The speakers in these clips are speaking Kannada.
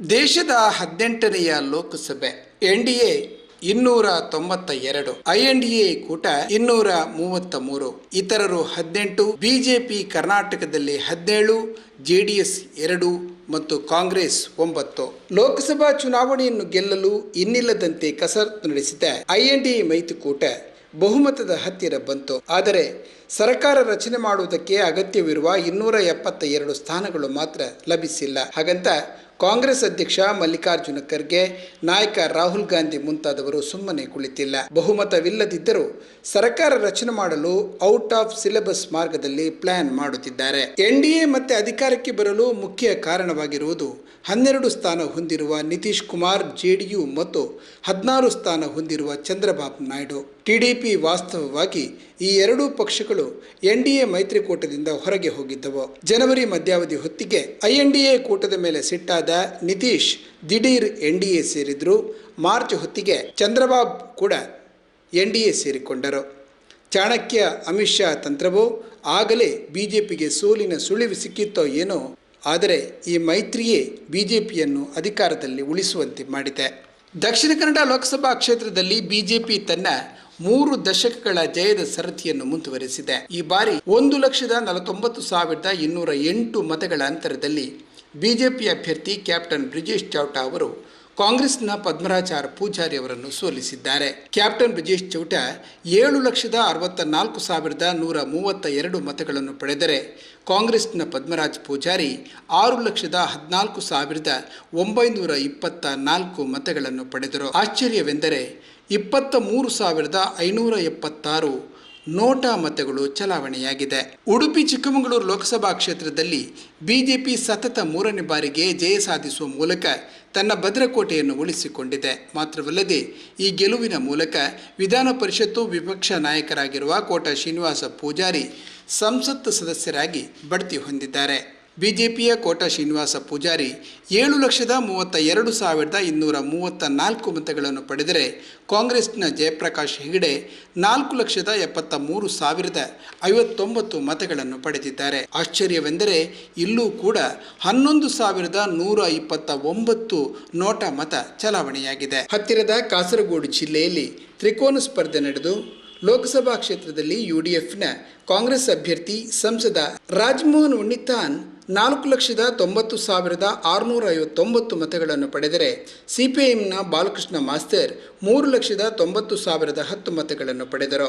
ದೇಶದ ಹದಿನೆಂಟನೆಯ ಲೋಕಸಭೆ, ಎನ್ ಡಿ ಎ ಇನ್ನೂರ ತೊಂಬತ್ತ ಎರಡು ಐ ಎನ್ ಡಿ ಎ ಕೂಟ ಇನ್ನೂರ ಮೂವತ್ತ ಮೂರು ಇತರರು ಹದಿನೆಂಟು, ಬಿಜೆಪಿ ಕರ್ನಾಟಕದಲ್ಲಿ ಹದಿನೇಳು ಜೆಡಿಎಸ್ ಎರಡು ಮತ್ತು ಕಾಂಗ್ರೆಸ್ ಒಂಬತ್ತು. ಲೋಕಸಭಾ ಚುನಾವಣೆಯನ್ನು ಗೆಲ್ಲಲು ಇನ್ನಿಲ್ಲದಂತೆ ಕಸರತ್ತು ನಡೆಸಿದ ಐಎನ್ಡಿಎ ಮೈತ್ರಿಕೂಟ ಬಹುಮತದ ಹತ್ತಿರ ಬಂತು. ಆದರೆ ಸರ್ಕಾರ ರಚನೆ ಮಾಡುವುದಕ್ಕೆ ಅಗತ್ಯವಿರುವ ಇನ್ನೂರ ಎಪ್ಪತ್ತ ಎರಡು ಸ್ಥಾನಗಳು ಮಾತ್ರ ಲಭಿಸಿಲ್ಲ. ಹಾಗಂತ ಕಾಂಗ್ರೆಸ್ ಅಧ್ಯಕ್ಷ ಮಲ್ಲಿಕಾರ್ಜುನ ಖರ್ಗೆ, ನಾಯಕ ರಾಹುಲ್ ಗಾಂಧಿ ಮುಂತಾದವರು ಸುಮ್ಮನೆ ಕುಳಿತಿಲ್ಲ. ಬಹುಮತವಿಲ್ಲದಿದ್ದರೂ ಸರ್ಕಾರ ರಚನೆ ಮಾಡಲು ಔಟ್ ಆಫ್ ಸಿಲೆಬಸ್ ಮಾರ್ಗದಲ್ಲಿ ಪ್ಲಾನ್ ಮಾಡುತ್ತಿದ್ದಾರೆ. ಎನ್ಡಿಎ ಮತ್ತೆ ಅಧಿಕಾರಕ್ಕೆ ಬರಲು ಮುಖ್ಯ ಕಾರಣವಾಗಿರುವುದು ಹನ್ನೆರಡು ಸ್ಥಾನ ಹೊಂದಿರುವ ನಿತೀಶ್ ಕುಮಾರ್, ಜೆಡಿಯು ಮತ್ತು ಹದಿನಾರು ಸ್ಥಾನ ಹೊಂದಿರುವ ಚಂದ್ರಬಾಬು ನಾಯ್ಡು. ಟಿಡಿಪಿ ವಾಸ್ತವವಾಗಿ ಈ ಎರಡೂ ಪಕ್ಷಗಳು ಎನ್ಡಿಎ ಮೈತ್ರಿಕೂಟದಿಂದ ಹೊರಗೆ ಹೋಗಿದ್ದವು. ಜನವರಿ ಮಧ್ಯಾವಧಿ ಹೊತ್ತಿಗೆ ಐಎನ್ಡಿಎ ಕೂಟದ ಮೇಲೆ ಸಿಟ್ಟಾದ ನಿತೀಶ್ ದಿಢೀರ್ ಎನ್ಡಿಎ ಸೇರಿದ್ರು. ಮಾರ್ಚ್ ಹೊತ್ತಿಗೆ ಚಂದ್ರಬಾಬು ಕೂಡ ಎನ್ಡಿಎ ಸೇರಿಕೊಂಡರು. ಚಾಣಕ್ಯ ಅಮಿತ್ ಶಾ ತಂತ್ರವು ಆಗಲೇ ಬಿಜೆಪಿಗೆ ಸೋಲಿನ ಸುಳಿವು ಸಿಕ್ಕಿತ್ತೋ ಏನೋ, ಆದರೆ ಈ ಮೈತ್ರಿಯೇ ಬಿಜೆಪಿಯನ್ನು ಅಧಿಕಾರದಲ್ಲಿ ಉಳಿಸುವಂತೆ ಮಾಡಿದೆ. ದಕ್ಷಿಣ ಕನ್ನಡ ಲೋಕಸಭಾ ಕ್ಷೇತ್ರದಲ್ಲಿ ಬಿಜೆಪಿ ತನ್ನ ಮೂರು ದಶಕಗಳ ಜಯದ ಸರತಿಯನ್ನು ಮುಂದುವರೆಸಿದೆ. ಈ ಬಾರಿ ಒಂದು ಲಕ್ಷದ ನಲವತ್ತೊಂಬತ್ತು ಸಾವಿರದ ಇನ್ನೂರ ಎಂಟು ಮತಗಳ ಅಂತರದಲ್ಲಿ ಬಿಜೆಪಿ ಅಭ್ಯರ್ಥಿ ಕ್ಯಾಪ್ಟನ್ ಬ್ರಿಜೇಶ್ ಚೌಟಾ ಅವರು ಕಾಂಗ್ರೆಸ್ನ ಪದ್ಮರಾಚಾರ್ ಪೂಜಾರಿ ಅವರನ್ನು ಸೋಲಿಸಿದ್ದಾರೆ. ಕ್ಯಾಪ್ಟನ್ ಬ್ರಿಜೇಶ್ ಚೌಟಾ ಏಳು ಲಕ್ಷದ ಅರವತ್ತ ನಾಲ್ಕು ಸಾವಿರದ ನೂರ ಮೂವತ್ತ ಎರಡು ಮತಗಳನ್ನು ಪಡೆದರೆ ಕಾಂಗ್ರೆಸ್ನ ಪದ್ಮರಾಜ್ ಪೂಜಾರಿ ಆರು ಲಕ್ಷದ ಹದಿನಾಲ್ಕು ಸಾವಿರದ ಒಂಬೈನೂರ ಇಪ್ಪತ್ತ ನಾಲ್ಕು ಮತಗಳನ್ನು ಪಡೆದರು. ಆಶ್ಚರ್ಯವೆಂದರೆ ಇಪ್ಪತ್ತ ಮೂರು ಸಾವಿರದ ಐನೂರ ಎಪ್ಪತ್ತಾರು ನೋಟಾ ಮತಗಳು ಚಲಾವಣೆಯಾಗಿದೆ. ಉಡುಪಿ ಚಿಕ್ಕಮಗಳೂರು ಲೋಕಸಭಾ ಕ್ಷೇತ್ರದಲ್ಲಿ ಬಿಜೆಪಿ ಸತತ ಮೂರನೇ ಬಾರಿಗೆ ಜಯ ಸಾಧಿಸುವ ಮೂಲಕ ತನ್ನ ಭದ್ರಕೋಟೆಯನ್ನು ಉಳಿಸಿಕೊಂಡಿದೆ. ಮಾತ್ರವಲ್ಲದೆ ಈ ಗೆಲುವಿನ ಮೂಲಕ ವಿಧಾನ ಪರಿಷತ್ತು ವಿಪಕ್ಷ ನಾಯಕರಾಗಿರುವ ಕೋಟ ಶ್ರೀನಿವಾಸ ಪೂಜಾರಿ ಸಂಸತ್ ಸದಸ್ಯರಾಗಿ ಬಡ್ತಿ ಹೊಂದಿದ್ದಾರೆ. ಬಿಜೆಪಿಯ ಕೋಟ ಶ್ರೀನಿವಾಸ ಪೂಜಾರಿ ಏಳು ಲಕ್ಷದ ಮೂವತ್ತ ಎರಡು ಸಾವಿರದ ಇನ್ನೂರ ಮೂವತ್ತ ನಾಲ್ಕು ಮತಗಳನ್ನು ಪಡೆದರೆ ಕಾಂಗ್ರೆಸ್ನ ಜಯಪ್ರಕಾಶ್ ಹೆಗಡೆ ನಾಲ್ಕು ಲಕ್ಷದ ಎಪ್ಪತ್ತ ಮೂರು ಸಾವಿರದ ಐವತ್ತೊಂಬತ್ತು ಮತಗಳನ್ನು ಪಡೆದಿದ್ದಾರೆ. ಆಶ್ಚರ್ಯವೆಂದರೆ ಇಲ್ಲೂ ಕೂಡ ಹನ್ನೊಂದು ಸಾವಿರದ ನೂರ ಇಪ್ಪತ್ತ ಒಂಬತ್ತು ನೋಟ ಮತ ಚಲಾವಣೆಯಾಗಿದೆ. ಹತ್ತಿರದ ಕಾಸರಗೋಡು ಜಿಲ್ಲೆಯಲ್ಲಿ ತ್ರಿಕೋನ ಸ್ಪರ್ಧೆ ನಡೆದು ಲೋಕಸಭಾ ಕ್ಷೇತ್ರದಲ್ಲಿ ಯುಡಿಎಫ್ನ ಕಾಂಗ್ರೆಸ್ ಅಭ್ಯರ್ಥಿ ಸಂಸದ ರಾಜ್ಮೋಹನ್ ಉಣ್ಣಿತಾನ್ ನಾಲ್ಕು ಲಕ್ಷದ ತೊಂಬತ್ತು ಸಾವಿರದ ಆರುನೂರ ಐವತ್ತೊಂಬತ್ತು ಮತಗಳನ್ನು ಪಡೆದರೆ ಸಿಪಿಐಎಂನ ಬಾಲಕೃಷ್ಣ ಮಾಸ್ತರ್ ಮೂರು ಲಕ್ಷದ ತೊಂಬತ್ತು ಸಾವಿರದ ಹತ್ತು ಮತಗಳನ್ನು ಪಡೆದರು.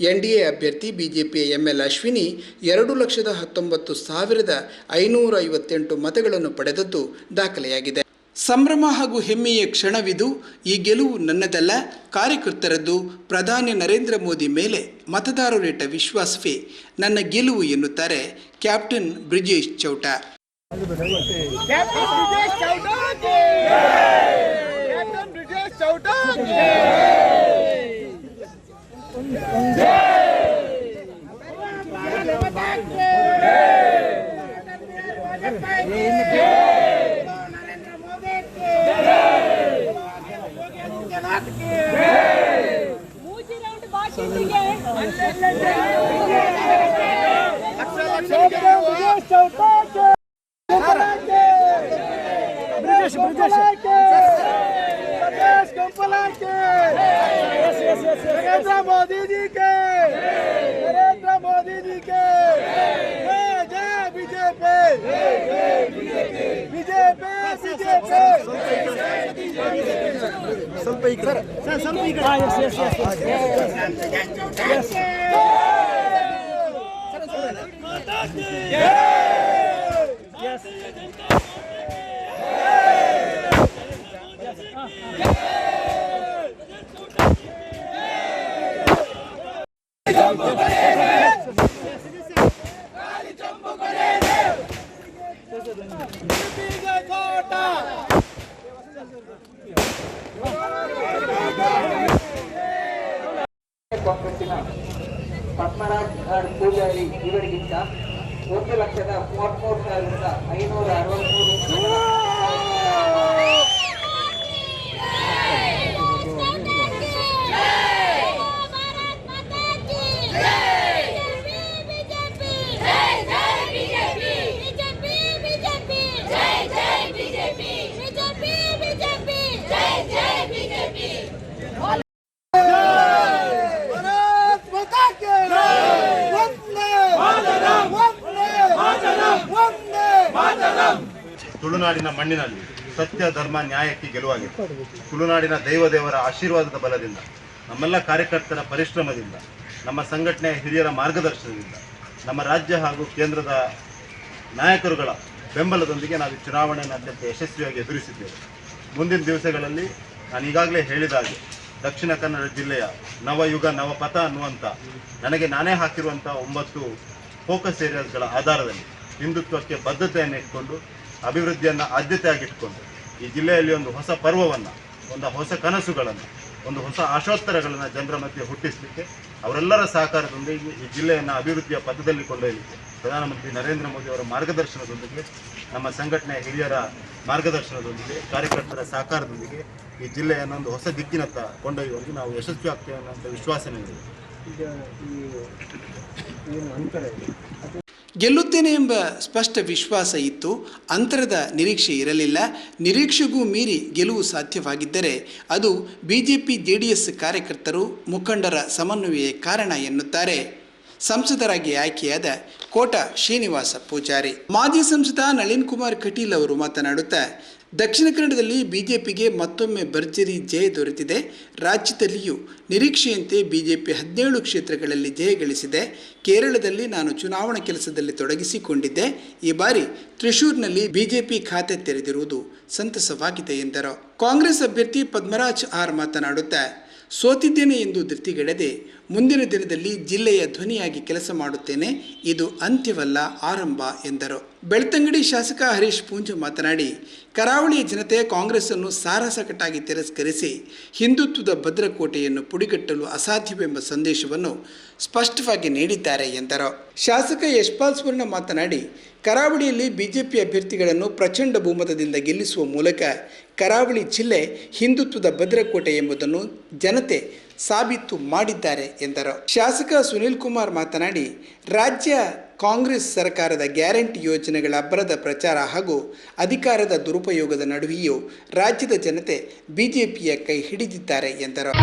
ಎನ್ ಡಿ ಎ ಅಭ್ಯರ್ಥಿ ಬಿಜೆಪಿಯ ಎಂ ಎಲ್ ಅಶ್ವಿನಿ ಎರಡು ಲಕ್ಷದ ಹತ್ತೊಂಬತ್ತು ಸಾವಿರದ ಐನೂರ ಐವತ್ತೆಂಟು ಮತಗಳನ್ನು ಪಡೆದದ್ದು ದಾಖಲೆಯಾಗಿದೆ. ಸಂಭ್ರಮ ಹಾಗೂ ಹೆಮ್ಮೆಯ ಕ್ಷಣವಿದು ಈ ಗೆಲುವು ನನ್ನದಲ್ಲ. ಕಾರ್ಯಕರ್ತರದ್ದು ಪ್ರಧಾನಿ ನರೇಂದ್ರ ಮೋದಿ ಮೇಲೆ ಮತದಾರರಿಟ್ಟ ವಿಶ್ವಾಸವೇ ನನ್ನ ಗೆಲುವು ಎನ್ನುತ್ತಾರೆ captain Brijesh Chowta. Chowta British British कंपला के मोदी जी के ಸ್ವಲ್ಪ ಈ ಕಡೆ ಸರ್ ಸ್ವಲ್ಪ ಈ ಕಡೆ ಎಸ್ ಎಸ್ ಎಸ್ ಕಾಂಗ್ರೆಸ್ಸಿನ ಪದ್ಮರಾಜ್ ಆರ್ ಪೂಜಾರಿ ಇವರಿಗಿಂತ ಒಂದು ಲಕ್ಷದ ಮೂವತ್ತ್ಮೂರು ಸಾವಿರದ ಐನೂರ ಅರವತ್ಮೂರು ಭಾರತ್ ಮಾತಾ ಕಿ ಜೈ ಬಿಜೆಪಿ ಜೈ ಜೈ ಬಿಜೆಪಿ ಬಿಜೆಪಿ ಬಿಜೆಪಿ ಜೈ ಜೈ ಬಿಜೆಪಿ ಬಿಜೆಪಿ ತುಳುನಾಡಿನ ಮಣ್ಣಿನಲ್ಲಿ ಸತ್ಯ, ಧರ್ಮ, ನ್ಯಾಯಕ್ಕೆ ಗೆಲುವಾಗಿದೆ ತುಳುನಾಡಿನ ದೈವದೇವರ ಆಶೀರ್ವಾದದ ಬಲದಿಂದ, ನಮ್ಮೆಲ್ಲ ಕಾರ್ಯಕರ್ತರ ಪರಿಶ್ರಮದಿಂದ, ನಮ್ಮ ಸಂಘಟನೆಯ ಹಿರಿಯರ ಮಾರ್ಗದರ್ಶನದಿಂದ, ನಮ್ಮ ರಾಜ್ಯ ಹಾಗೂ ಕೇಂದ್ರದ ನಾಯಕರುಗಳ ಬೆಂಬಲದೊಂದಿಗೆ ನಾವು ಚುನಾವಣೆಯನ್ನು ಅತ್ಯಂತ ಯಶಸ್ವಿಯಾಗಿ ಎದುರಿಸಿದ್ದೇವೆ. ಮುಂದಿನ ದಿವಸಗಳಲ್ಲಿ ನಾನು ಈಗಾಗಲೇ ಹೇಳಿದ ಹಾಗೆ ದಕ್ಷಿಣ ಕನ್ನಡ ಜಿಲ್ಲೆಯ ನವಯುಗ, ನವಪಥ ಅನ್ನುವಂಥ ನನಗೆ ನಾನೇ ಹಾಕಿರುವಂಥ ಒಂಬತ್ತು ಫೋಕಸ್ ಏರಿಯಾಸ್ಗಳ ಆಧಾರದಲ್ಲಿ ಹಿಂದುತ್ವಕ್ಕೆ ಬದ್ಧತೆಯನ್ನು ಇಟ್ಕೊಂಡು ಅಭಿವೃದ್ಧಿಯನ್ನು ಆದ್ಯತೆಯಾಗಿಟ್ಕೊಂಡು ಈ ಜಿಲ್ಲೆಯಲ್ಲಿ ಒಂದು ಹೊಸ ಪರ್ವವನ್ನು, ಒಂದು ಹೊಸ ಕನಸುಗಳನ್ನು, ಒಂದು ಹೊಸ ಆಶೋತ್ತರಗಳನ್ನು ಜನರ ಮಧ್ಯೆ ಹುಟ್ಟಿಸಲಿಕ್ಕೆ, ಅವರೆಲ್ಲರ ಸಹಕಾರದೊಂದಿಗೆ ಈ ಜಿಲ್ಲೆಯನ್ನು ಅಭಿವೃದ್ಧಿಯ ಪಥದಲ್ಲಿ ಕೊಂಡೊಯ್ಯಲಿಕ್ಕೆ ಪ್ರಧಾನಮಂತ್ರಿ ನರೇಂದ್ರ ಮೋದಿ ಅವರ ಮಾರ್ಗದರ್ಶನದೊಂದಿಗೆ, ನಮ್ಮ ಸಂಘಟನೆಯ ಹಿರಿಯರ ಮಾರ್ಗದರ್ಶನದೊಂದಿಗೆ, ಕಾರ್ಯಕರ್ತರ ಸಹಕಾರದೊಂದಿಗೆ ಈ ಜಿಲ್ಲೆಯನ್ನು ಒಂದು ಹೊಸ ದಿಕ್ಕಿನತ್ತ ಕೊಂಡೊಯ್ಯುವಲ್ಲಿ ನಾವು ಯಶಸ್ವಿ ಆಗ್ತೇವೆ ಅನ್ನೋಂಥ ವಿಶ್ವಾಸ ನನಗಿದೆ ಗೆಲ್ಲುತ್ತೇನೆ ಎಂಬ ಸ್ಪಷ್ಟ ವಿಶ್ವಾಸ ಇತ್ತು. ಅಂತರದ ನಿರೀಕ್ಷೆ ಇರಲಿಲ್ಲ. ನಿರೀಕ್ಷೆಗೂ ಮೀರಿ ಗೆಲುವು ಸಾಧ್ಯವಾಗಿದ್ದರೆ ಅದು ಬಿ ಜೆ ಪಿ ಜೆಡಿಎಸ್ ಕಾರ್ಯಕರ್ತರು ಮುಖಂಡರ ಸಮನ್ವಯ ಕಾರಣ ಎನ್ನುತ್ತಾರೆ. ಸಂಸದರಾಗಿ ಆಯ್ಕೆಯಾದ ಕೋಟ ಶ್ರೀನಿವಾಸ ಪೂಜಾರಿ. ಮಾಜಿ ಸಂಸದ ನಳಿನ್ ಕುಮಾರ್ ಕಟೀಲ್ ಅವರು ಮಾತನಾಡುತ್ತಾ ದಕ್ಷಿಣ ಕನ್ನಡದಲ್ಲಿ ಬಿಜೆಪಿಗೆ ಮತ್ತೊಮ್ಮೆ ಭರ್ಜರಿ ಜಯ ದೊರೆತಿದೆ. ರಾಜ್ಯದಲ್ಲಿಯೂ ನಿರೀಕ್ಷೆಯಂತೆ ಬಿಜೆಪಿ ಹದಿನೇಳು ಕ್ಷೇತ್ರಗಳಲ್ಲಿ ಜಯ ಗಳಿಸಿದೆ. ಕೇರಳದಲ್ಲಿ ನಾನು ಚುನಾವಣಾ ಕೆಲಸದಲ್ಲಿ ತೊಡಗಿಸಿಕೊಂಡಿದ್ದೆ. ಈ ಬಾರಿ ತ್ರಿಶೂರ್ನಲ್ಲಿ ಬಿಜೆಪಿ ಖಾತೆ ತೆರೆದಿರುವುದು ಸಂತಸವಾಗಿದೆ ಎಂದರು. ಕಾಂಗ್ರೆಸ್ ಅಭ್ಯರ್ಥಿ ಪದ್ಮರಾಜ್ ಆರ್ ಮಾತನಾಡುತ್ತಾ ಸೋತಿದ್ದೇನೆ ಎಂದು ಧೃತಿಗೆಡದೆ ಮುಂದಿನ ದಿನದಲ್ಲಿ ಜಿಲ್ಲೆಯ ಧ್ವನಿಯಾಗಿ ಕೆಲಸ ಮಾಡುತ್ತೇನೆ. ಇದು ಅಂತ್ಯವಲ್ಲ, ಆರಂಭ ಎಂದರು. ಬೆಳ್ತಂಗಡಿ ಶಾಸಕ ಹರೀಶ್ ಪೂಂಜ ಮಾತನಾಡಿ, ಕರಾವಳಿಯ ಜನತೆ ಕಾಂಗ್ರೆಸ್ ಅನ್ನು ಸಾರಸಕಟಾಗಿ ತಿರಸ್ಕರಿಸಿ ಹಿಂದುತ್ವದ ಭದ್ರಕೋಟೆಯನ್ನು ಪುಡಿಗಟ್ಟಲು ಅಸಾಧ್ಯವೆಂಬ ಸಂದೇಶವನ್ನು ಸ್ಪಷ್ಟವಾಗಿ ನೀಡಿದ್ದಾರೆ ಎಂದರು. ಶಾಸಕ ಯಶ್ಪಾಲ್ ಸುವರ್ಣ ಮಾತನಾಡಿ, ಕರಾವಳಿಯಲ್ಲಿ ಬಿಜೆಪಿ ಅಭ್ಯರ್ಥಿಗಳನ್ನು ಪ್ರಚಂಡ ಬಹುಮತದಿಂದ ಗೆಲ್ಲಿಸುವ ಮೂಲಕ ಕರಾವಳಿ ಜಿಲ್ಲೆ ಹಿಂದುತ್ವದ ಭದ್ರಕೋಟೆ ಎಂಬುದನ್ನು ಜನತೆ ಸಾಬೀತು ಮಾಡಿದ್ದಾರೆ ಎಂದರು. ಶಾಸಕ ಸುನಿಲ್ ಕುಮಾರ್ ಮಾತನಾಡಿ, ರಾಜ್ಯ ಕಾಂಗ್ರೆಸ್ ಸರ್ಕಾರದ ಗ್ಯಾರಂಟಿ ಯೋಜನೆಗಳ ಅಬ್ಬರದ ಪ್ರಚಾರ ಹಾಗೂ ಅಧಿಕಾರದ ದುರುಪಯೋಗದ ನಡುವೆಯೂ ರಾಜ್ಯದ ಜನತೆ ಬಿಜೆಪಿಯ ಕೈ ಹಿಡಿದಿದ್ದಾರೆ ಎಂದರು.